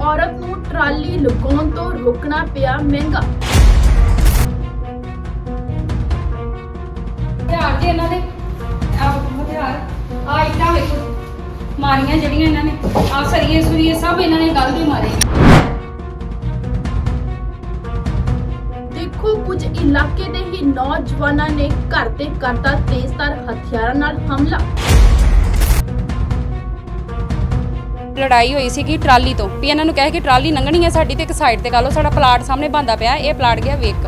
ਔਰਤ ਨੂੰ ਟਰਾਲੀ ਲਗਾਉਣ ਤੋਂ ਰੋਕਣਾ ਪਿਆ ਮਹਿੰਗਾ। ਹਥਿਆਰ ਜੀ ਇਹਨਾਂ ਦੇ ਆ ਹਥਿਆਰ ਆ ਇੱਟਾਂ ਵੇਖੋ। ਮਾਰੀਆਂ ਜਿਹੜੀਆਂ ਇਹਨਾਂ ਨੇ ਆ ਸਰੀਏ ਸੁਰੀਏ ਸਭ ਇਹਨਾਂ ਨੇ ਗੱਲ ਦੇ ਮਾਰੇ। ਦੇਖੋ ਕੁਝ ਇਲਾਕੇ ਦੇ ਹੀ ਨੌਜਵਾਨਾਂ ਨੇ ਘਰ ਤੇ ਕਰਤਾ ਤੇਜ਼ਧਾਰ ਹਥਿਆਰਾਂ ਨਾਲ ਹਮਲਾ। ਲੜਾਈ ਹੋਈ ਸੀਗੀ ਟਰਾਲੀ ਤੋਂ। ਵੀ ਇਹਨਾਂ ਨੂੰ ਕਹੇ ਕਿ ਟਰਾਲੀ ਲੰਘਣੀ ਹੈ ਸਾਡੀ ਤੇ ਇੱਕ ਸਾਈਡ ਤੇ ਕਰ ਲਓ ਸਾਡਾ ਪਲਾਟ ਸਾਹਮਣੇ ਬੰਦਾ ਪਿਆ ਇਹ ਪਲਾਟ ਗਿਆ ਵੇਖ।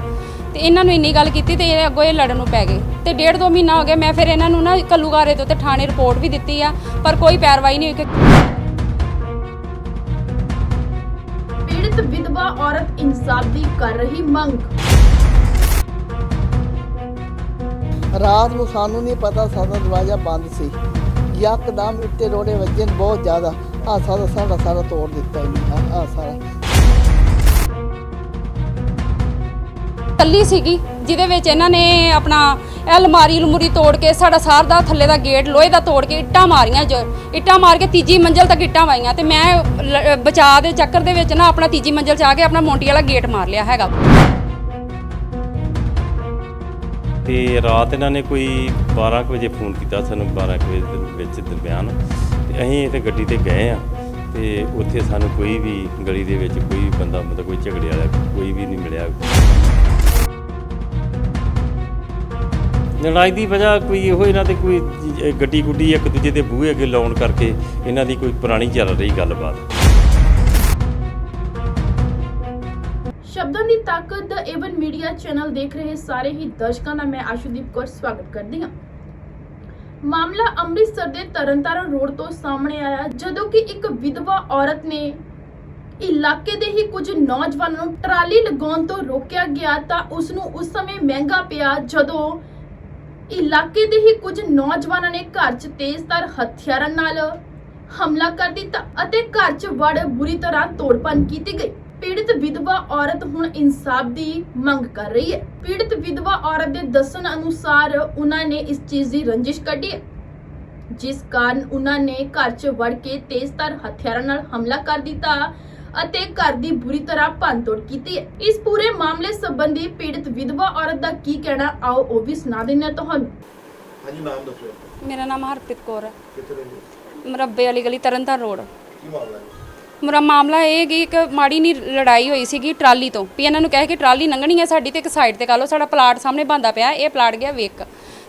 ਤੇ ਇਹਨਾਂ ਨੂੰ ਇੰਨੀ ਗੱਲ ਕੀਤੀ ਤੇ ਇਹ ਅੱਗੋਂ ਇਹ ਲੜਨ ਨੂੰ ਪੈ ਗਏ। ਤੇ ਡੇਢ ਦੋ ਮਹੀਨਾ ਹੋ ਗਿਆ ਮੈਂ ਫਿਰ ਇਹਨਾਂ ਨੂੰ ਨਾ ਕੱਲੂਗਾਰੇ ਤੋਂ ਤੇ ਥਾਣੇ ਰਿਪੋਰਟ ਵੀ ਦਿੱਤੀ ਆ ਪਰ ਕੋਈ ਪੈਰਵਾਈ ਨਹੀਂ ਹੋਈ ਕਿ ਪੀੜਤ ਵਿਧਵਾ ਔਰਤ ਇਨਸਾਫ ਦੀ ਕਰ ਰਹੀ ਮੰਗ। ਰਾਤ ਨੂੰ ਸਾਨੂੰ ਨਹੀਂ ਪਤਾ ਸਾਡਾ ਦਰਵਾਜ਼ਾ ਬੰਦ ਸੀ। ਯਕਦਮ ਇੱਟੇ ਰੋੜੇ ਵੱਜੇ ਨੇ ਬਹੁਤ ਜ਼ਿਆਦਾ। ਆ ਸਾਰਾ ਸਾਡਾ ਸਾਰਾ ਤੋੜ ਦਿੱਤਾ ਇਹਨੇ ਆ ਸਾਰਾ ਕੱਲੀ ਸੀਗੀ, ਜਿਹਦੇ ਵਿੱਚ ਇਹਨਾਂ ਨੇ ਆਪਣਾ ਅਲਮਾਰੀ ਅਲਮੂਰੀ ਤੋੜ ਕੇ ਸਾਡਾ ਸਾਰ ਦਾ ਥੱਲੇ ਦਾ ਗੇਟ, ਲੋਹੇ ਦਾ ਤੋੜ ਕੇ ਇੱਟਾਂ ਮਾਰੀਆਂ, ਜੋ ਇੱਟਾਂ ਮਾਰ ਕੇ ਤੀਜੀ ਮੰਜ਼ਲ ਤੱਕ ਇੱਟਾਂ ਵਾਈਆਂ ਤੇ ਮੈਂ ਲ- ਬਚਾਅ ਦੇ ਚੱਕਰ ਦੇ ਵਿੱਚ ਨਾ ਆਪਣਾ ਤੀਜੀ ਮੰਜ਼ਲ 'ਚ ਆ ਕੇ ਆਪਣਾ ਮੋਂਟੀ ਵਾਲਾ ਗੇਟ ਮਾਰ ਲਿਆ ਹੈਗਾ। ਤੇ ਰਾਤ ਇਹਨਾਂ ਨੇ ਕੋਈ 12 ਕੁ ਵਜੇ ਫੋਨ ਕੀਤਾ ਸਾਨੂੰ 12 ਕੁ ਵਜੇ ਦੇ ਵਿੱਚ ਦਰਮਿਆਨ। ਤੇ ਅਸੀਂ ਤੇ ਗੱਡੀ ਤੇ ਗਏ ਆ ਤੇ ਉੱਥੇ ਸਾਨੂੰ ਕੋਈ ਵੀ ਗਲੀ ਦੇ ਵਿੱਚ ਕੋਈ ਬੰਦਾ, ਮਤਲਬ ਕੋਈ ਝਗੜੇ ਵਾਲਾ ਕੋਈ ਵੀ ਨਹੀਂ ਮਿਲਿਆ। ਲੜਾਈ ਦੀ ਵਜ੍ਹਾ ਕੋਈ ਇਹੋ ਇਹਨਾਂ ਦੇ ਕੋਈ ਗੱਡੀ ਗੁੱਡੀ ਇੱਕ ਦੂਜੇ ਦੇ ਬੂਹੇ ਅੱਗੇ ਲਾਉਣ ਕਰਕੇ ਇਹਨਾਂ ਦੀ ਕੋਈ ਪੁਰਾਣੀ ਚੱਲ ਰਹੀ ਗੱਲਬਾਤ। ਸ਼ਬਦਾਂ ਦੀ ਤਾਕਤ ਦਾ ਏਵਨ ਮੀਡੀਆ ਚੈਨਲ ਦੇਖ ਰਹੇ ਸਾਰੇ ਹੀ ਦਰਸ਼ਕਾਂ ਦਾ ਮੈਂ ਆਸ਼ੂਦੀਪ ਕੌਰ ਸਵਾਗਤ ਕਰਦੀ ਹਾਂ। ਮਾਮਲਾ ਅੰਮ੍ਰਿਤਸਰ ਦੇ ਤਰਨਤਾਰਨ ਰੋਡ ਤੋਂ ਸਾਹਮਣੇ ਆਇਆ, ਜਦੋਂ ਕਿ ਇੱਕ ਵਿਧਵਾ ਔਰਤ ਨੇ ਇਲਾਕੇ ਦੇ ਹੀ ਕੁਝ ਨੌਜਵਾਨਾਂ ਨੂੰ ਟਰਾਲੀ ਲਗਾਉਣ ਤੋਂ ਰੋਕਿਆ ਗਿਆ ਤਾਂ ਉਸ ਨੂੰ ਉਸ ਸਮੇਂ ਮਹਿੰਗਾ ਪਿਆ, ਜਦੋਂ ਇਲਾਕੇ ਦੇ ਹੀ ਕੁਝ ਨੌਜਵਾਨਾਂ ਨੇ ਘਰ 'ਚ ਤੇਜ਼ਧਾਰ ਹਥਿਆਰਾਂ ਨਾਲ ਹਮਲਾ ਕਰ ਦਿੱਤਾ ਅਤੇ ਘਰ 'ਚ ਵੜ ਬੁਰੀ ਤਰ੍ਹਾਂ ਤੋੜਪਨ ਕੀਤੀ ਗਈ। ਪੀੜਤ ਵਿਧਵਾ ਔਰਤ ਹੁਣ ਇਨਸਾਫ ਦੀ ਮੰਗ ਕਰ ਰਹੀ ਹੈ। ਪੀੜਤ ਵਿਧਵਾ ਔਰਤ ਦੇ ਦੱਸਣ ਅਨੁਸਾਰ ਉਹਨਾਂ ਨੇ ਇਸ ਚੀਜ਼ ਦੀ ਰੰਜਿਸ਼ ਕੱਢੀ ਜਿਸ ਕਾਰਨ ਉਹਨਾਂ ਨੇ ਘਰ 'ਚ ਵੜ ਕੇ ਤੇਜ਼ਧਾਰ ਹਥਿਆਰਾਂ ਨਾਲ ਹਮਲਾ ਕਰ ਦਿੱਤਾ ਅਤੇ ਘਰ ਦੀ ਬੁਰੀ ਤਰ੍ਹਾਂ ਭੰਨਤੋੜ ਕੀਤੀ ਹੈ। ਇਸ ਪੂਰੇ ਮਾਮਲੇ ਸੰਬੰਧੀ ਪੀੜਤ ਵਿਧਵਾ ਔਰਤ ਦਾ ਕੀ ਕਹਿਣਾ ਆਓ ਉਹ ਵੀ ਸੁਣਾ ਹਾਂ ਤੁਹਾਨੂੰ। ਹਾਂਜੀ ਨਾਮ ਦੱਸੋ। ਮੇਰਾ ਨਾਮ ਹਰਪ੍ਰੀਤ ਕੌਰ ਹੈ। ਕਿੱਥੇ ਰਹਿੰਦੇ ਹੋ? ਮਰੱਬੇ ਵਾਲੀ ਗਲੀ ਤਰਨਤਾਰਨ ਰੋਡ। ਕੀ ਮਾਮਲਾ ਹੈ? ਮੇਰਾ ਮਾਮਲਾ ਇਹ ਕਿ ਇੱਕ ਮਾੜੀ ਨਹੀਂ ਲੜਾਈ ਹੋਈ ਸੀਗੀ ਟਰਾਲੀ ਤੋਂ। ਵੀ ਇਹਨਾਂ ਨੂੰ ਕਹਿ ਕੇ ਟਰਾਲੀ ਲੰਘਣੀ ਹੈ ਸਾਡੀ ਤੇ ਇੱਕ ਸਾਈਡ ਤੇ ਕਰ ਲਓ, ਸਾਡਾ ਪਲਾਟ ਸਾਹਮਣੇ ਬੰਦਾ ਪਿਆ, ਇਹ ਪਲਾਟ ਗਿਆ ਵੇਖ।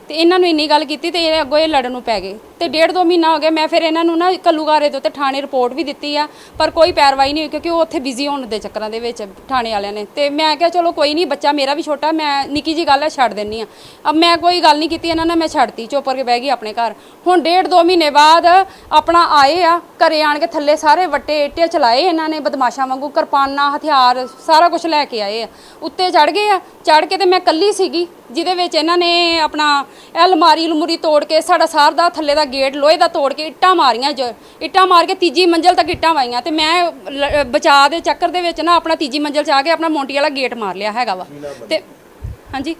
ਤੇ ਇਹਨਾਂ ਨੂੰ ਇੰਨੀ ਗੱਲ ਕੀਤੀ ਤੇ ਇਹ ਅੱਗੋਂ ਇਹ ਲੜਨ ਨੂੰ ਪੈ ਗਏ। ਤੇ ਡੇਢ ਦੋ ਮਹੀਨਾ ਹੋ ਗਿਆ, ਮੈਂ ਫਿਰ ਇਹਨਾਂ ਨੂੰ ਨਾ ਕੱਲੂਗਾਰੇ ਤੋਂ ਉੱਤੇ ਥਾਣੇ ਰਿਪੋਰਟ ਵੀ ਦਿੱਤੀ ਆ, ਪਰ ਕੋਈ ਪੈਰਵਾਈ ਨਹੀਂ ਹੋਈ ਕਿਉਂਕਿ ਉਹ ਉੱਥੇ ਬਿਜ਼ੀ ਹੋਣ ਦੇ ਚੱਕਰਾਂ ਦੇ ਵਿੱਚ ਥਾਣੇ ਵਾਲਿਆਂ ਨੇ। ਤੇ ਮੈਂ ਕਿਹਾ, ਚਲੋ ਕੋਈ ਨਹੀਂ, ਬੱਚਾ ਮੇਰਾ ਵੀ ਛੋਟਾ, ਮੈਂ ਨਿੱਕੀ ਜੀ ਗੱਲ ਹੈ ਛੱਡ ਦਿੰਨੀ ਆ। ਅਬ ਮੈਂ ਕੋਈ ਗੱਲ ਨਹੀਂ ਕੀਤੀ ਇਹਨਾਂ ਨਾਲ, ਮੈਂ ਛੱਡਤੀ, ਚੁੱਪ ਕਰਕੇ ਬਹਿ ਗਈ ਆਪਣੇ ਘਰ। ਹੁਣ ਡੇਢ ਦੋ ਮਹੀਨੇ ਬਾਅਦ ਆਪਣਾ ਆਏ ਆ, ਘਰੇ ਆਣ ਕੇ ਥੱਲੇ ਸਾਰੇ ਵੱਟੇ ਇੱਟੇ ਚਲਾਏ ਇਹਨਾਂ ਨੇ, ਬਦਮਾਸ਼ਾਂ ਵਾਂਗੂ, ਕਿਰਪਾਨਾਂ, ਹਥਿਆਰ, ਸਾਰਾ ਕੁਝ ਲੈ ਕੇ ਆਏ ਆ। ਉੱਤੇ ਚੜ ਗਏ ਆ ਚੜ ਕੇ ਤੇ ਮੈਂ ਕੱਲੀ ਸੀਗੀ, ਜਿਹਦੇ ਵਿੱਚ ਇਹਨਾਂ ਨੇ ਆਪਣਾ ਇਹ ਅਲਮਾਰੀ ਅਲਮੂਰੀ ਤੋੜ ਕੇ ਸਾਡਾ ਸਾਰ ਦਾ ਥੱਲੇ ਦਾ ਗੇਟ ਲੋਹੇ ਦਾ ਤੋੜ ਕੇ ਇੱਟਾਂ ਮਾਰੀਆਂ ਜੋ ਇੱਟਾਂ ਮਾਰ ਕੇ ਤੀਜੀ ਮੰਜ਼ਲ ਤੱਕ ਇੱਟਾਂ ਵਾਈਆਂ ਤੇ ਮੈਂ ਲ- ਬਚਾਅ ਦੇ ਚੱਕਰ ਦੇ ਵਿੱਚ ਨਾ ਆਪਣਾ ਤੀਜੀ ਮੰਜ਼ਲ 'ਚ ਆ ਕੇ ਆਪਣਾ ਮੋਂਟੀ ਵਾਲਾ ਗੇਟ ਮਾਰ ਲਿਆ ਹੈਗਾ ਵਾ। ਤੇ ਹਾਂਜੀ?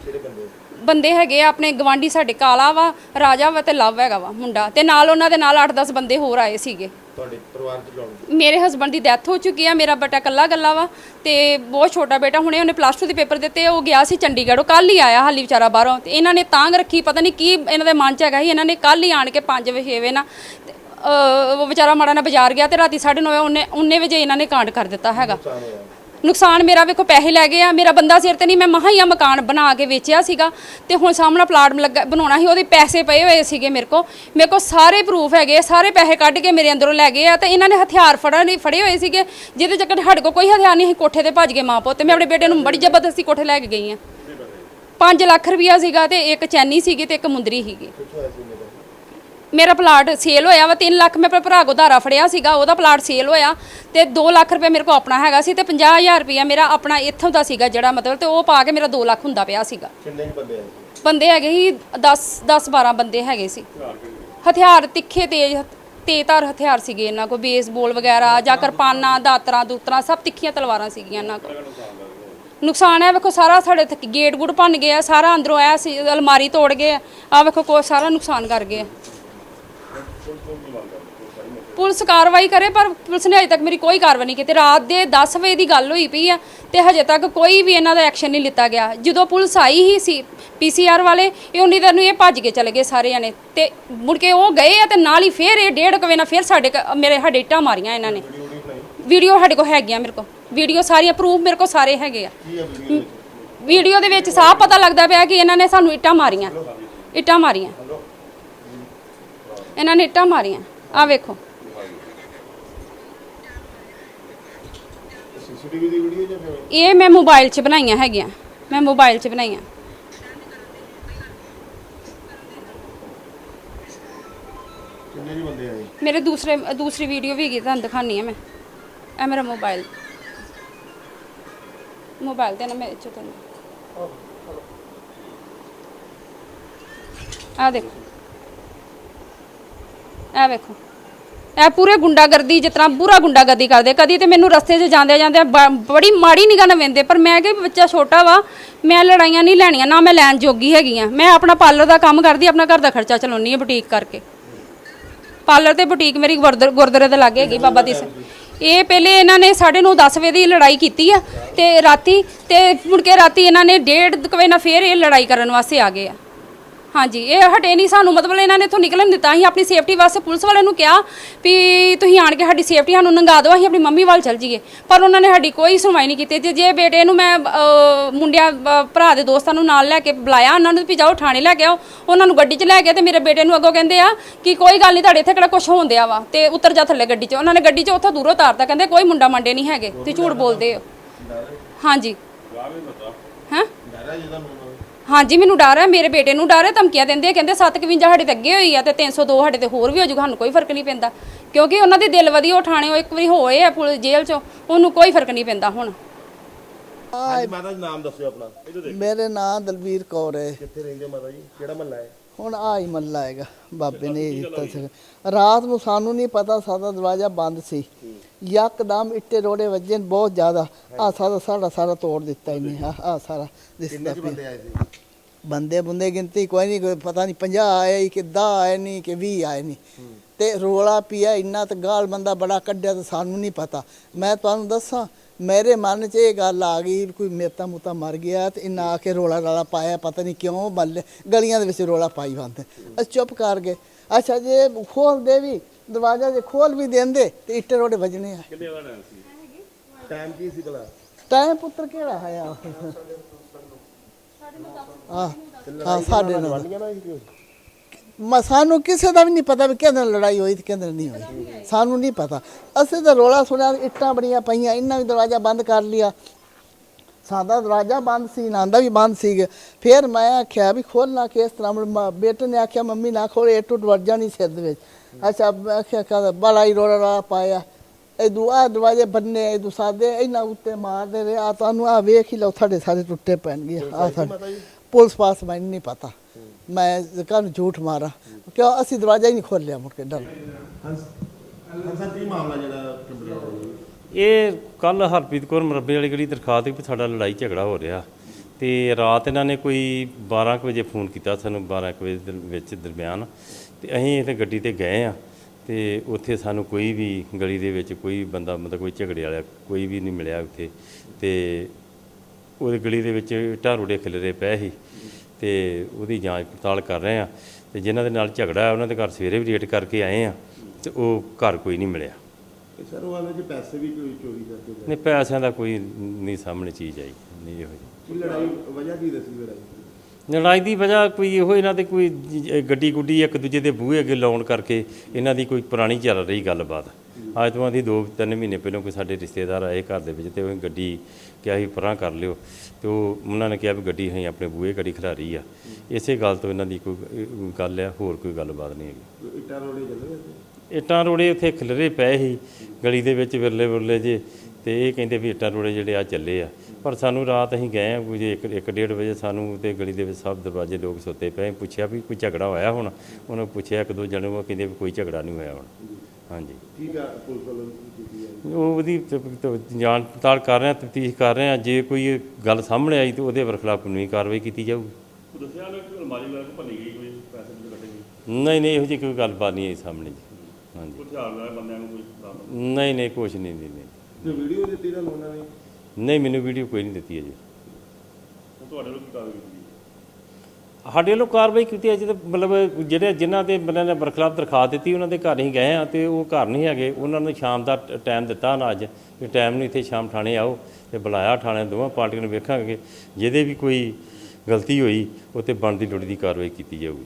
ਬੰਦੇ? ਹੈਗੇ ਆ ਆਪਣੇ ਗਵਾਂਢੀ ਸਾਡੇ ਕਾਲਾ ਵਾ ਰਾਜਾ ਵਾ ਤੇ ਲਵ ਹੈਗਾ ਵਾ ਮੁੰਡਾ। ਤੇ ਨਾਲ ਉਹਨਾਂ ਦੇ ਨਾਲ 8-10 ਬੰਦੇ ਹੋਰ ਆਏ ਸੀਗੇ। ਤੁਹਾਡੇ ਪਰਿਵਾਰ ਚ ਕੌਣ ਮੇਰੇ ਹਸਬੰਡ ਦੀ ਡੈਥ ਹੋ ਚੁੱਕੀ ਆ ਮੇਰਾ ਬੇਟਾ ਕੱਲਾ ਗੱਲਾ ਵਾ ਤੇ ਬਹੁਤ ਛੋਟਾ ਬੇਟਾ ਹੁਣੇ ਉਹਨੇ ਪਲੱਸ 2 ਦੇ ਪੇਪਰ ਦਿੱਤੇ ਉਹ ਗਿਆ ਸੀ ਚੰਡੀਗੜ੍ਹ ਉਹ ਕੱਲ ਹੀ ਆਇਆ ਹਾਲੀ ਵਿਚਾਰਾ ਬਾਹਰੋਂ ਤੇ ਇਹਨਾਂ ਨੇ ਤਾਂਗ ਰੱਖੀ ਪਤਾ ਨਹੀਂ ਕੀ ਇਹਨਾਂ ਦੇ ਮਨ 'ਚ ਹੈਗਾ ਸੀ ਇਹਨਾਂ ਨੇ ਕੱਲ ਹੀ ਆਣ ਕੇ 5 ਵਜੇ ਵਜੇ ਨਾ ਤੇ, ਅਹ, ਉਹ ਵਿਚਾਰਾ ਮਾੜਾ ਨਾ ਬਾਜ਼ਾਰ ਗਿਆ ਤੇ ਰਾਤੀ 9:30 ਉਹਨੇ ਉਹਨੇ ਵਜੇ ਇਹਨਾਂ ਨੇ ਕਾਂਡ ਕਰ ਦਿੱਤਾ ਹੈਗਾ। ਨੁਕਸਾਨ ਮੇਰਾ ਵੇਖੋ, ਪੈਸੇ ਲੈ ਗਏ ਆ, ਮੇਰਾ ਬੰਦਾ ਸਿਰ ਤੇ ਨਹੀਂ, ਮੈਂ ਮਹਾ ਹੀ ਆ ਮਕਾਨ ਬਣਾ ਕੇ ਵੇਚਿਆ ਸੀਗਾ ਤੇ ਹੁਣ ਸਾਹਮਣਾ ਪਲਾਟ ਲੱਗਾ, ਬਣਾਉਣਾ ਸੀ, ਉਹਦੇ ਪੈਸੇ ਪਏ ਹੋਏ ਸੀਗੇ ਮੇਰੇ ਕੋ ਮੇਰੇ ਕੋ ਸਾਰੇ ਪ੍ਰੂਫ ਹੈਗੇ, ਸਾਰੇ ਪੈਸੇ ਕੱਢ ਕੇ ਮੇਰੇ ਅੰਦਰੋਂ ਲੈ ਗਏ ਆ ਤੇ ਇਹਨਾਂ ਨੇ ਹਥਿਆਰ ਫੜਨ ਲਈ ਫੜੇ ਹੋਏ ਸੀਗੇ, ਜਿਹਦੇ ਚੱਕਰ ਸਾਡੇ ਕੋ ਕੋਈ ਹਥਿਆਰ ਨਹੀਂ ਸੀ, ਕੋਠੇ ਤੇ ਭੱਜ ਗਏ ਮਾਂ ਪੁੱਤ ਤੇ ਮੈਂ ਆਪਣੇ ਬੇਟੇ ਨੂੰ ਬੜੀ ਜ਼ਬਰਦਸਤੀ ਕੋਠੇ ਲੈ ਕੇ ਗਈ ਆ। 5 ਲੱਖ ਰੁਪਇਆ ਸੀਗਾ ਤੇ ਇੱਕ ਚੈਨੀ ਸੀਗੀ ਤੇ ਇੱਕ ਮੁੰਦਰੀ ਸੀਗੀ। ਮੇਰਾ ਪਲਾਟ ਸੇਲ ਹੋਇਆ ਵਾ 3 ਲੱਖ ਮੈਂ ਆਪਣੇ ਭਰਾ ਕੋ ਧਾਰਾ ਫੜਿਆ ਸੀਗਾ ਉਹਦਾ ਪਲਾਟ ਸੇਲ ਹੋਇਆ ਤੇ 2 ਲੱਖ ਰੁਪਏ ਮੇਰੇ ਕੋ ਆਪਣਾ ਹੈਗਾ ਸੀ ਤੇ 50000 ਰੁਪਇਆ ਮੇਰਾ ਆਪਣਾ ਇੱਥੋਂ ਦਾ ਸੀਗਾ ਜਿਹੜਾ ਮਤਲਬ ਤੇ ਉਹ ਪਾ ਕੇ ਮੇਰਾ 2 ਲੱਖ ਹੁੰਦਾ ਪਿਆ ਸੀਗਾ। ਕਿੰਨੇ ਕੁ ਬੰਦੇ ਆਏ? ਬੰਦੇ ਹੈਗੇ ਸੀ 10 10 12 ਬੰਦੇ ਹੈਗੇ ਸੀ। ਹਥਿਆਰ ਤਿੱਖੇ ਤੇਜ਼ ਤੇਜ਼ਧਾਰ ਹਥਿਆਰ ਸੀਗੇ ਇਹਨਾਂ ਕੋ ਬੇਸਬਾਲ ਵਗੈਰਾ ਜਾਂ ਕਿਰਪਾਨਾਂ ਦਾਤਰਾਂ ਦੂਤਰਾਂ ਸਭ ਤਿੱਖੀਆਂ ਤਲਵਾਰਾਂ ਸੀਗੀਆਂ ਇਹਨਾਂ ਕੋਲ। ਨੁਕਸਾਨ ਹੈ ਵੇਖੋ ਸਾਰਾ ਸਾਡੇ ਗੇਟ ਗੁੱਟ ਭੰਨ ਗਿਆ ਸਾਰਾ ਅੰਦਰੋਂ ਆਇਆ ਸੀ ਅਲਮਾਰੀ ਤੋੜ ਗਏ ਆ ਵੇਖੋ ਕੋ ਸਾਰਾ ਨੁਕਸਾਨ ਕਰ ਗਏ ਆ। ਪੁਲਿਸ ਕਾਰਵਾਈ ਕਰੇ, ਪਰ ਪੁਲਿਸ ਨੇ ਅਜੇ ਤੱਕ ਮੇਰੀ ਕੋਈ ਕਾਰਵਾਈ ਨਹੀਂ ਕੀਤੀ। ਰਾਤ ਦੇ 10 ਵਜੇ ਦੀ ਗੱਲ ਹੋਈ ਪਈ ਆ ਤੇ ਹਜੇ ਤੱਕ ਕੋਈ ਵੀ ਇਹਨਾਂ ਦਾ ਐਕਸ਼ਨ ਨਹੀਂ ਲਿੱਤਾ ਗਿਆ। ਜਦੋਂ ਪੁਲਿਸ ਆਈ ਹੀ ਸੀ ਪੀਸੀਆਰ ਵਾਲੇ, ਇਹ ਉਨੀ ਦੇਰ ਨੂੰ ਇਹ ਭੱਜ ਕੇ ਚਲੇ ਗਏ ਸਾਰੇ ਜਣੇ ਤੇ ਮੁੜ ਕੇ ਉਹ ਗਏ ਆ ਤੇ ਨਾਲ ਹੀ ਫੇਰ ਇਹ ਡੇਢ ਕੁ ਵਜੇ ਨਾਲ ਫੇਰ ਸਾਡੇ ਕ- ਮੇਰੇ ਸਾਡੇ ਇੱਟਾਂ ਮਾਰੀਆਂ ਇਹਨਾਂ ਨੇ। ਵੀਡੀਓ ਸਾਡੇ ਕੋਲ ਹੈਗੀਆਂ ਮੇਰੇ ਕੋਲ। ਵੀਡੀਓ ਸਾਰੀਆਂ ਪ੍ਰੂਫ ਮੇਰੇ ਕੋਲ ਸਾਰੇ ਹੈਗੇ ਆ। ਵੀਡੀਓ ਦੇ ਵਿੱਚ ਸਾਫ਼ ਪਤਾ ਲੱਗਦਾ ਪਿਆ ਕਿ ਇਹਨਾਂ ਨੇ ਸਾਨੂੰ ਇੱਟਾਂ ਮਾਰੀਆਂ। ਇੱਟਾਂ ਮਾਰੀਆਂ। ਇਹਨਾਂ ਨੇ ਇੱਟਾਂ ਮਾਰੀਆਂ। ਆ ਵੇਖੋ। ਸੀਸੀਟੀਵੀ ਦੀ ਵੀਡੀਓ ਜਾਂ ਫਿਰ? ਇਹ ਮੈਂ ਮੋਬਾਈਲ 'ਚ ਬਣਾਈਆਂ ਹੈਗੀਆਂ। ਮੈਂ ਮੋਬਾਈਲ 'ਚ ਬਣਾਈਆਂ। ਕਿੰਨੇ ਜੀ ਬੰਦੇ ਆਏ? ਮੇਰੇ ਦੂਸਰੇ ਦੂਸਰੀ ਵੀਡੀਓ ਵੀ ਹੈਗੀ ਤੁਹਾਨੂੰ ਦਿਖਾਣੀ ਆ ਮੈਂ। ਇਹ ਮੇਰਾ ਮੋਬਾਈਲ। ਮੋਬਾਈਲ ਤੇ ਨਾ ਮੇਰੇ ਚ ਤੁਹਾਨੂੰ ਆ ਦੇਖੋ। ਇਹ ਵੇਖੋ। ਇਹ ਪੂਰੇ ਗੁੰਡਾਗਰਦੀ, ਜਿਸ ਤਰ੍ਹਾਂ ਪੂਰਾ ਗੁੰਡਾਗਰਦੀ ਕਰਦੇ। ਕਦੀ ਤੇ ਮੈਨੂੰ ਰਸਤੇ 'ਚ ਜਾਂਦੇ ਜਾਂਦੇ ਬੜੀ ਮਾੜੀ ਨਿਗਾਹ ਨਾਲ ਵੇਂਦੇ ਪਰ ਮੈਂ ਕਿ ਬੱਚਾ ਛੋਟਾ ਵਾ, ਮੈਂ ਲੜਾਈਆਂ ਨਹੀਂ ਲੈਣੀਆਂ, ਨਾ ਮੈਂ ਲੈਣ ਜੋਗੀ ਹੈਗੀ ਆ। ਮੈਂ ਆਪਣਾ ਪਾਰਲਰ ਦਾ ਕੰਮ ਕਰਦੀ, ਆਪਣਾ ਘਰ ਦਾ ਖਰਚਾ ਚਲਾਉਣੀ ਆ ਬੁਟੀਕ ਕਰਕੇ। ਪਾਰਲਰ ਤੇ ਬੁਟੀਕ ਮੇਰੀ ਗੁਰਦੁਰ- ਗੁਰਦੁਆਰੇ ਦੇ ਲਾਗੇ ਹੈਗੀ, ਬਾਬਾ ਦੀਸ ਇਹ ਪਹਿਲੇ ਇਹਨਾਂ ਨੇ 9:30 10 ਵਜੇ ਦੀ ਲੜਾਈ ਕੀਤੀ ਆ, ਤੇ ਰਾਤੀ, ਤੇ ਮੁੜ ਕੇ ਰਾਤੀ ਇਹਨਾਂ ਨੇ ਡੇਢ ਕੁ ਵਜੇ ਨਾਲ ਫੇਰ ਇਹ ਲੜਾਈ ਕਰਨ ਵਾਸਤੇ ਆ ਗਏ ਆ। ਹਾਂਜੀ ਇਹ ਹਟੇ ਨਹੀਂ ਸਾਨੂੰ ਮਤਲਬ ਇਹਨਾਂ ਨੇ ਇੱਥੋਂ ਨਿਕਲਣ ਦਿੱਤਾ। ਅਸੀਂ ਆਪਣੀ ਸੇਫਟੀ ਵਾਸਤੇ ਪੁਲਿਸ ਵਾਲਿਆਂ ਨੂੰ ਕਿਹਾ ਵੀ ਤੁਸੀਂ ਆਣ ਕੇ ਸਾਡੀ ਸੇਫਟੀ ਸਾਨੂੰ ਨੰਗਾ ਦਿਓ ਅਸੀਂ ਆਪਣੀ ਮੰਮੀ ਵੱਲ ਚੱਲ ਜਾਈਏ। ਪਰ ਉਹਨਾਂ ਨੇ ਸਾਡੀ ਕੋਈ ਸੁਣਵਾਈ ਨਹੀਂ ਕੀਤੀ। ਤੇ ਜੇ ਬੇਟੇ ਨੂੰ ਮੈਂ ਅਹ, ਮੁੰਡਿਆਂ ਅਹ, ਭਰਾ ਦੇ ਦੋਸਤਾਂ ਨੂੰ ਨਾਲ ਲੈ ਕੇ ਬੁਲਾਇਆ ਉਹਨਾਂ ਨੂੰ ਵੀ ਜਾਓ ਥਾਣੇ ਲੈ ਕੇ ਆਓ ਉਹਨਾਂ ਨੂੰ ਗੱਡੀ 'ਚ ਲੈ ਗਏ ਤੇ ਮੇਰੇ ਬੇਟੇ ਨੂੰ ਅੱਗੋਂ ਕਹਿੰਦੇ ਆ ਕਿ ਕੋਈ ਗੱਲ ਨਹੀਂ ਤੁਹਾਡੇ ਇੱਥੇ ਕਿਹੜਾ ਕੁਝ ਹੋਣ ਦਿਆ ਵਾ। ਤੇ ਉਤਰ ਜਾ ਥੱਲੇ ਗੱਡੀ 'ਚ। ਉਹਨਾਂ ਨੇ ਗੱਡੀ 'ਚ ਉੱਥੋਂ ਦੂਰੋਂ ਉਤਾਰਤਾ ਕਹਿੰਦੇ ਕੋਈ ਮੁੰਡਾ ਮੰਡੇ ਨਹੀਂ ਹੈਗੇ ਤੁਸੀਂ ਝੂਠ ਬੋਲਦੇ ਹੋ। ਹਾਂਜੀ। ਹੈਂ ਡਰ ਹੈ ਜਿਹਦਾ ਨੂੰ ਹਾਂਜੀ ਮੈਨੂੰ ਡਰ ਹੈ ਮੇਰੇ ਬੇਟੇ ਨੂੰ ਡਰ ਹੈ ਧਮਕੀਆਂ ਦਿੰਦੇ ਆ ਕਹਿੰਦੇ 751 ਸਾਡੇ ਤੇ ਅੱਗੇ ਹੋਈ ਆ ਤੇ 302 ਸਾਡੇ ਤੇ ਹੋਰ ਵੀ ਹੋ ਜੂਗਾ ਸਾਨੂੰ ਕੋਈ ਫ਼ਰਕ ਨਹੀਂ ਪੈਂਦਾ। ਕਿਉਂਕਿ ਉਹਨਾਂ ਦੀ ਦਿਲ ਵਧੀ ਉਹ ਥਾਣੇ ਉਹ ਇੱਕ ਵਾਰੀ ਹੋਏ ਆ ਪੁਲਿਸ ਜੇਲ੍ਹ ਚੋਂ ਉਹਨੂੰ ਕੋਈ ਫ਼ਰਕ ਨਹੀਂ ਪੈਂਦਾ ਹੁਣ। ਹਾਂਜੀ ਮਾਤਾ ਜੀ ਨਾਮ ਦੱਸਿਓ ਆਪਣਾ। ਇਹਦੇ ਦੇਖ। ਮੇਰੇ ਨਾਂ ਦਲਬੀਰ ਕੌਰ ਹੈ। ਕਿੱਥੇ ਰਹਿੰਦੇ ਹੋ ਮਾਤਾ ਜੀ? ਕਿਹੜਾ ਮਹੱਲਾ ਹੈ? ਹੁਣ ਆ ਹੀ ਮੱਲਾ ਹੈਗਾ ਬਾਬੇ ਨੇ ਇਹ ਦਿੱਤਾ ਸੀ ਰਾਤ ਨੂੰ ਸਾਨੂੰ ਨਹੀਂ ਪਤਾ ਸਾਡਾ ਦਰਵਾਜ਼ਾ ਬੰਦ ਸੀ। ਯਕਦਮ ਇੱਟੇ ਰੋੜੇ ਵੱਜੇ ਨੇ ਬਹੁਤ ਜ਼ਿਆਦਾ। ਆ ਸਾਰਾ ਸਾਡਾ ਸਾਰਾ ਤੋੜ ਦਿੱਤਾ ਇਹਨੇ। ਆ ਆ ਸਾਰਾ ਕਿੰਨੇ ਦਿਸਦਾ ਪਿਆ। ਬੰਦੇ ਆਏ ਸੀ? ਬੰਦੇ ਬੰਦੇ ਗਿਣਤੀ ਕੋਈ ਨਹੀਂ ਕੋਈ ਪਤਾ ਨਹੀਂ 50 ਆਏ ਕਿ 10 ਆਏ ਨਹੀਂ ਕਿ 20 ਆਏ ਨਹੀਂ। ਤੇ ਰੋਲਾ ਪਿਆ ਇੰਨਾ ਤੇ ਗਾਲ ਬੰਦਾ ਬੜਾ ਕੱਢਿਆ ਤੇ ਸਾਨੂੰ ਨਹੀਂ ਪਤਾ। ਮੈਂ ਤੁਹਾਨੂੰ ਦੱਸਾਂ ਮੇਰੇ ਮਨ 'ਚ ਇਹ ਗੱਲ ਆ ਗਈ ਵੀ ਕੋਈ ਮੇਤਾ ਮੁਤਾ ਮਰ ਗਿਆ ਤੇ ਇਹਨਾਂ ਆ ਕੇ ਰੋਲਾ ਰਾਲਾ ਪਾਇਆ ਪਤਾ ਨਹੀਂ ਕਿਉਂ ਬੱਲੇ ਗਲੀਆਂ ਦੇ ਵਿੱਚ ਰੋਲਾ ਪਾਈ ਬੰਦੇ ਅਸੀਂ ਚੁੱਪ ਕਰ ਗਏ। ਅੱਛਾ ਜੇ ਖੋਲ ਦੇ ਵੀ ਦਰਵਾਜ਼ਾ ਜੇ ਖੋਲ ਵੀ ਦਿੰਦੇ ਤੇ ਇੱਟੇ ਰੋੜੇ ਵੱਜਣੇ ਆ। ਟਾਈਮ ਕੀ ਸੀ ਭਲਾ? ਟਾਈਮ ਪੁੱਤਰ ਕਿਹੜਾ ਹੈ ਆ ਆ ਹਾਂ ਸਾਡੇ ਨਾਲ। ਹੀ ਮ ਸਾਨੂੰ ਕਿਸੇ ਦਾ ਵੀ ਨਹੀਂ ਪਤਾ ਵੀ ਕਿਹਦੇ ਨਾਲ ਲੜਾਈ ਹੋਈ ਤੇ ਕਿਹਦੇ ਨਾਲ ਨਹੀਂ ਹੋਈ। ਸਾਨੂੰ ਨਹੀਂ ਪਤਾ। ਅਸੀਂ ਤਾਂ ਰੋਲਾ ਸੁਣਿਆ ਇੱਟਾਂ ਬੜੀਆਂ ਪਈਆਂ ਇਹਨਾਂ ਵੀ ਦਰਵਾਜ਼ਾ ਬੰਦ ਕਰ ਲਿਆ। ਸਾਡਾ ਦਰਵਾਜ਼ਾ ਬੰਦ ਸੀ ਨਾਂਦਾ ਵੀ ਬੰਦ ਸੀ। ਫਿਰ ਮੈਂ ਆਖਿਆ ਵੀ ਖੋਲਣਾ ਕਿਸ ਤਰ੍ਹਾਂ ਮ- ਬੇਟੇ ਨੇ ਆਖਿਆ ਮੰਮੀ ਨਾ ਖੋਲ ਇਹ ਟੁੱਟ ਵੱਜ ਜਾਣੀ ਸਿਰ ਦੇ ਵਿੱਚ। ਅੱਛਾ ਮੈਂ ਆਖਿਆ ਕਹਦਾ ਬੜਾ ਹੀ ਰੋਲਾ ਰਾਲਾ ਪਾਇਆ। ਇਹ ਦੁਆ ਦਰਵਾਜ਼ੇ ਬੰਨੇ ਇਹ ਦੁਸਾਦੇ ਇਹਨਾਂ ਉੱਤੇ ਮਾਰਦੇ ਰਹੇ। ਆ ਤੁਹਾਨੂੰ ਆ ਵੇਖ ਹੀ ਲਓ ਤੁਹਾਡੇ ਸਾਰੇ ਟੁੱਟੇ ਪੈਣਗੇ। ਆ ਸਾਡੇ ਪੁਲਿਸ ਪਾਸ ਮੈਨੂੰ ਨਹੀਂ ਪਤਾ। ਮੈਂ ਕਾਹਨੂੰ ਝੂਠ ਮਾਰਾ। ਕਿਉਂ? ਅਸੀਂ ਦਰਵਾਜ਼ਾ ਹੀ ਨਹੀਂ ਖੋਲਿਆ ਮੁੜ ਕੇ ਡਰ। ਹੰਸ ਹੰਸਾ ਕੀ ਮਾਮਲਾ ਜਿਹੜਾ ਕੰਪਲੀਟ ਇਹ ਕੱਲ ਹਰਪ੍ਰੀਤ ਕੌਰ ਮਰੱਬੇ ਵਾਲੀ ਗਲੀ ਦਰਖਾਸਤ ਵੀ ਸਾਡਾ ਲੜਾਈ ਝਗੜਾ ਹੋ ਰਿਹਾ ਤੇ ਰਾਤ ਇਹਨਾਂ ਨੇ ਕੋਈ 12 ਕੁ ਵਜੇ ਫੋਨ ਕੀਤਾ ਸਾਨੂੰ 12 ਕੁ ਵਜੇ ਦੇ ਵਿੱਚ ਦਰਮਿਆਨ ਤੇ ਅਸੀਂ ਇੱਥੇ ਗੱਡੀ ਤੇ ਗਏ ਆ ਤੇ ਉੱਥੇ ਸਾਨੂੰ ਕੋਈ ਵੀ ਗਲੀ ਦੇ ਵਿੱਚ ਕੋਈ ਬੰਦਾ ਮਤਲਬ ਕੋਈ ਝਗੜੇ ਵਾਲਾ ਕੋਈ ਵੀ ਨਹੀਂ ਮਿਲਿਆ ਉੱਥੇ ਤੇ ਉਹਦੀ ਗਲੀ ਦੇ ਵਿੱਚ ਢਾਰੂੜੇ ਖਿਲਰੇ ਪਏ ਸੀ ਤੇ ਉਹਦੀ ਜਾਂਚ ਪੜਤਾਲ ਕਰ ਰਹੇ ਆ ਤੇ ਜਿਨ੍ਹਾਂ ਦੇ ਨਾਲ ਝਗੜਾ ਉਹਨਾਂ ਦੇ ਘਰ ਸਵੇਰੇ ਵੀ ਰੇਟ ਕਰਕੇ ਆਏ ਆ ਤੇ ਉਹ ਘਰ ਕੋਈ ਨਹੀਂ ਮਿਲਿਆ। ਸਰ ਉਹ ਆਂਦੇ ਜੀ ਪੈਸੇ ਵੀ ਕੋਈ ਚੋਰੀ ਕਰਕੇ ਗਏ। ਨਹੀਂ ਪੈਸਿਆਂ ਦਾ ਕੋਈ ਨਹੀਂ ਸਾਹਮਣੇ ਚੀਜ਼ ਆਈ ਨਹੀਂ ਇਹੋ ਜਿਹੀ। ਲੜਾਈ ਵਜ੍ਹਾ ਕੀ ਦੱਸੀ ਲੜਾਈ? ਦੀ? ਲੜਾਈ ਦੀ ਵਜ੍ਹਾ ਕੋਈ ਇਹੋ ਇਹਨਾਂ ਦੇ ਕੋਈ ਜ- ਗੱਡੀ ਗੁੱਡੀ ਇੱਕ ਦੂਜੇ ਦੇ ਬੂਹੇ ਅੱਗੇ ਲਾਉਣ ਕਰਕੇ ਇਹਨਾਂ ਦੀ ਕੋਈ ਪੁਰਾਣੀ ਚੱਲ ਰਹੀ ਗੱਲਬਾਤ। ਅੱਜ ਤੋਂ ਆਦੀ 2-3 ਮਹੀਨੇ ਪਹਿਲਾਂ ਕੋਈ ਸਾਡੇ ਰਿਸ਼ਤੇਦਾਰ ਆਏ ਘਰ ਦੇ ਵਿੱਚ ਤੇ ਉਹ ਗੱਡੀ ਕਿਹਾ ਸੀ ਪਰਾਂ ਕਰ ਲਿਓ। ਤੇ ਉਹ ਉਹਨਾਂ ਨੇ ਕਿਹਾ ਵੀ ਗੱਡੀ ਅਸੀਂ ਆਪਣੇ ਬੂਹੇ ਗੱਡੀ ਖਿਲਾਰੀ ਆ। ਇਸੇ ਗੱਲ ਤੋਂ ਇਹਨਾਂ ਦੀ ਕੋਈ ਗੱਲ ਆ ਹੋਰ ਕੋਈ ਗੱਲਬਾਤ ਨਹੀਂ ਹੈਗੀ। ਕੋਈ ਇੱਟਾਂ ਰੋੜੇ ਚੱਲ ਰਹੇ ਸੀ ਇੱਟਾਂ ਰੋੜੇ ਉੱਥੇ ਖਿਲਰੇ ਪਏ ਸੀ ਗਲੀ ਦੇ ਵਿੱਚ ਵਿਰਲੇ ਵਿਰਲੇ ਜੇ ਤੇ ਇਹ ਕਹਿੰਦੇ ਵੀ ਇੱਟਾਂ ਰੋੜੇ ਜਿਹੜੇ ਆ ਚੱਲੇ ਆ। ਪਰ ਸਾਨੂੰ ਰਾਤ ਅਸੀਂ ਗਏ ਆ ਕੋਈ ਇੱਕ ਇੱਕ ਡੇਢ ਵਜੇ ਸਾਨੂੰ ਤੇ ਗਲੀ ਦੇ ਵਿੱਚ ਸਭ ਦਰਵਾਜ਼ੇ ਲੋਕ ਸੁੱਤੇ ਪਏ ਪੁੱਛਿਆ ਵੀ ਕੋਈ ਝਗੜਾ ਹੋਇਆ ਹੁਣ? ਉਹਨੇ ਪੁੱਛਿਆ ਇੱਕ ਦੋ ਜਣੇ ਉਹ ਕਹਿੰਦੇ ਵੀ ਕੋਈ ਝਗੜਾ ਨਹੀਂ ਹੋਇਆ ਹੁਣ। ਹਾਂਜੀ। ਪੁਲਿਸ ਵੱਲੋਂ ਉਹ ਉਹਦੀ ਜਾਂਚ ਪੜਤਾਲ ਕਰ ਰਹੇ ਆ ਤਫਤੀਸ਼ ਕਰ ਰਹੇ ਆ। ਜੇ ਕੋਈ ਗੱਲ ਸਾਹਮਣੇ ਆਈ ਤਾਂ ਉਹਦੇ ਖਿਲਾਫ ਕਾਨੂੰਨੀ ਕਾਰਵਾਈ ਕੀਤੀ ਜਾਊਗੀ। ਦੱਸਿਆ ਨਾ ਕਿ ਅਲਮਾਰੀ ਲਾ ਕੇ ਭੰਨੀ ਗਈ ਕੋਈ ਪੈਸੇ ਕੱਢੇ ਨਹੀਂ ਨਹੀਂ ਇਹੋ ਜਿਹੀ ਕੋਈ ਗੱਲਬਾਤ ਨਹੀਂ ਆਈ ਸਾਹਮਣੇ ਜੀ। ਨਹੀਂ ਨਹੀਂ ਕੁਛ ਨਹੀਂ ਨਹੀਂ ਨਹੀਂ। ਤੇ ਵੀਡੀਓ ਦਿੱਤੀ ਤੁਹਾਨੂੰ ਉਹਨਾਂ ਨੇ? ਨਹੀਂ ਮੈਨੂੰ ਵੀਡੀਓ ਕੋਈ ਨਹੀਂ ਦਿੱਤੀ ਅਜੇ। ਸਾਡੇ ਵੱਲੋਂ ਕਾਰਵਾਈ ਕੀਤੀ ਹੈ ਜਿਹਦੇ ਮਤਲਬ ਜਿਹੜੇ ਜਿਨ੍ਹਾਂ ਦੇ ਬੰਦਿਆਂ ਨੇ ਬਰਖਲਾਫ ਦਰਖਾਸਤ ਦਿੱਤੀ ਉਹਨਾਂ ਦੇ ਘਰ ਹੀ ਗਏ ਆ ਤੇ ਉਹ ਘਰ ਨਹੀਂ ਹੈਗੇ। ਉਹਨਾਂ ਨੂੰ ਸ਼ਾਮ ਦਾ ਟਾਈਮ ਦਿੱਤਾ ਨਾ ਅੱਜ। ਕਿ ਟਾਈਮ ਨੂੰ ਇੱਥੇ ਸ਼ਾਮ ਥਾਣੇ ਆਓ ਤੇ ਬੁਲਾਇਆ ਥਾਣੇ ਦੋਵਾਂ ਪਾਰਟੀਆਂ ਨੂੰ ਵੇਖਾਂਗੇ। ਜਿਹਦੇ ਵੀ ਕੋਈ ਗਲਤੀ ਹੋਈ ਉਹ ਤੇ ਬਣਦੀ ਲੋੜੀ ਦੀ ਕਾਰਵਾਈ ਕੀਤੀ ਜਾਊਗੀ।